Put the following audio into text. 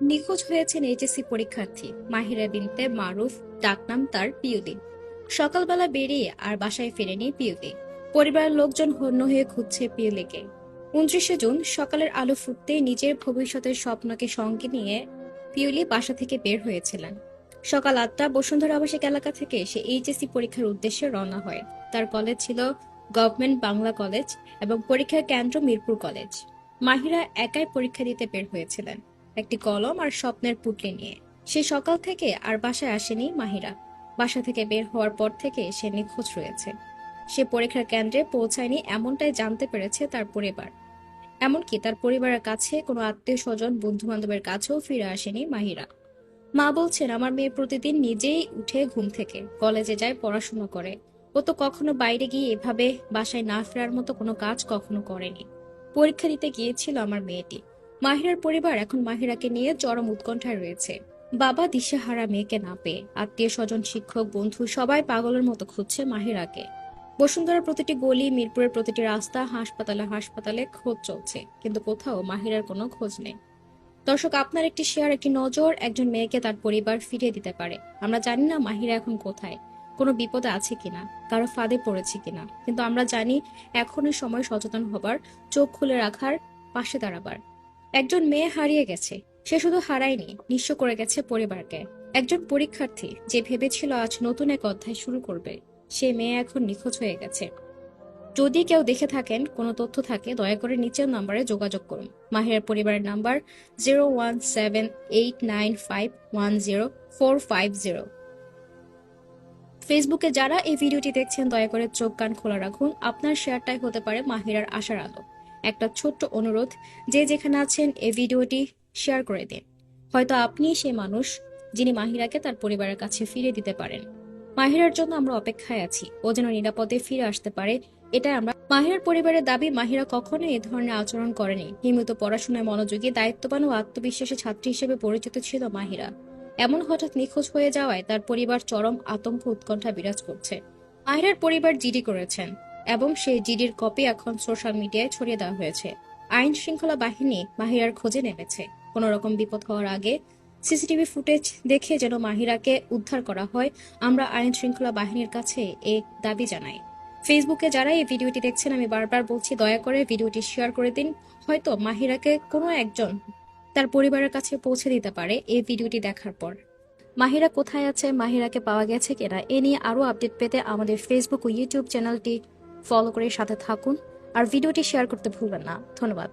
নিখোঁজ হয়েছেন এইচএসসি পরীক্ষার্থী মাহিরা বিনতে মারুফ, ডাকনাম তার পিউদি। সকালবেলা বেরিয়ে আর বাসায় ফেরেনি পিউদি। পরিবারের লোকজন হন্য হয়ে খুঁজছে পিউলিকে। উনত্রিশে জুন সকালের আলো ফুটতেই নিজের ভবিষ্যতের স্বপ্নকে সঙ্গে নিয়ে পিউলি বাসা থেকে বের হয়েছিলেন। সকাল আটটা বসুন্ধরা আবাসিক এলাকা থেকে সে এইচএসসি পরীক্ষার উদ্দেশ্যে রওনা হয়। তার কলেজ ছিল গভর্নমেন্ট বাংলা কলেজ এবং পরীক্ষার কেন্দ্র মিরপুর কলেজ। মাহিরা একাই পরীক্ষা দিতে বের হয়েছিলেন। একটি কলম আর স্বপ্নের পুটলি নিয়ে। সে সকাল থেকে আর বাসায় আসেনি মাহিরা। বাসা থেকে বের হওয়ার পর থেকে সে নিখোঁজ রয়েছে। সে পরীক্ষার কেন্দ্রে পৌঁছায়নি এমনটাই জানতে পেরেছে তার পরিবার। এমনকি তার পরিবারের কাছে কোনো আত্মীয় স্বজন বন্ধু বান্ধবের কাছেও ফিরে আসেনি মাহিরা। মা বলছেন, আমার মেয়ে প্রতিদিন নিজেই উঠে ঘুম থেকে, কলেজে যায়, পড়াশোনা করে। ও তো কখনো বাইরে গিয়ে এভাবে বাসায় না ফেরার মতো কোনো কাজ কখনো করেনি। পরীক্ষা দিতে গিয়েছিল আমার মেয়েটি। মাহিরার পরিবার এখন মাহিরাকে নিয়ে চরম উৎকণ্ঠায় রয়েছে। বাবা দিশেহারা মেয়েকে না পেয়ে আত্মীয় স্বজন, শিক্ষক, বন্ধু সবাই পাগলের মতো খুঁজছে মাহিরাকে। বসুন্ধরার প্রতিটি গলি, মিরপুরের প্রতিটি রাস্তা, হাসপাতালে হাসপাতালে খোঁজ চলছে, কিন্তু কোথাও মাহিরার কোনো খোঁজ নেই। দর্শক, আপনার একটি শেয়ার, একটি নজর, একজন মেয়েকে তার পরিবার ফিরিয়ে দিতে পারে। আমরা জানি না মাহিরা এখন কোথায়, কোনো বিপদে আছে কিনা, কারও ফাঁদে পড়েছে কিনা, কিন্তু আমরা জানি এখনই সময় সচেতন হবার, চোখ খুলে রাখার, পাশে দাঁড়াবার। একজন মেয়ে হারিয়ে গেছে। সে শুধু হারায়নি, নিঃস্ব করে গেছে পরিবারকে। একজন পরীক্ষার্থী যে ভেবেছিল আজ নতুন এক অধ্যায় শুরু করবে, সে মেয়ে এখন নিখোঁজ হয়ে গেছে। যদি কেউ দেখে থাকেন, কোনো তথ্য থাকে, দয়া করে নিচের নম্বরে যোগাযোগ করুন। মাহিরার পরিবারের number zero one seven eight nine five one zero four five zero. ফেসবুকে যারা এই ভিডিওটি দেখছেন, দয়া করে চোখ কান খোলা রাখুন। আপনার শেয়ারটাই হতে পারে মাহিরার আশার আলো। একটা ছোট্ট অনুরোধ, যে যেখানে আছেন এই ভিডিওটি শেয়ার করে দিন। হয়তো আপনিই সেই মানুষ যিনি মাহিরাকে তার পরিবারের কাছে ফিরে দিতে পারেন। মাহিরার জন্য আমরা অপেক্ষায় আছি। ও যেন নিরাপদে ফিরে আসতে পারে, এটাই আমরা। মাহিরার পরিবারের দাবি, মাহিরা কখনো এ ধরনের আচরণ করেনি। নিয়মিত পড়াশোনায় মনোযোগী, দায়িত্ববান ও আত্মবিশ্বাসী ছাত্রী হিসেবে পরিচিত ছিল মাহিরা। এমন হঠাৎ নিখোঁজ হয়ে যাওয়ায় তার পরিবার চরম আতঙ্ক উৎকণ্ঠা বিরাজ করছে। মাহিরার পরিবার জিডি করেছেন। এবং সেই জিডির কপি এখন সোশ্যাল মিডিয়ায় ছড়িয়ে দেওয়া হয়েছে। আইন শৃঙ্খলা বাহিনী মাহিরার খোঁজে নেমেছে। কোন রকম বিপদ হওয়ার আগে সিসিটিভি ফুটেজ দেখে যেন মাহিরাকে উদ্ধার করা হয়, আমরা আইন শৃঙ্খলা বাহিনীর কাছে এ দাবি জানাই। ফেসবুকে যারা এই ভিডিওটি দেখছেন, আমি বারবার বলছি, দয়া করে ভিডিওটি শেয়ার করে দিন। হয়তো মাহিরাকে কোনো একজন তার পরিবারের কাছে পৌঁছে দিতে পারে এই ভিডিওটি দেখার পর। মাহিরা কোথায় আছে? মাহিরাকে পাওয়া গেছে কিনা? এ নিয়ে আরও আপডেট পেতে আমাদের ফেসবুক ও ইউটিউব চ্যানেলটি ফলো করে সাথে থাকুন। আর ভিডিওটি শেয়ার করতে ভুলবেন না। ধন্যবাদ।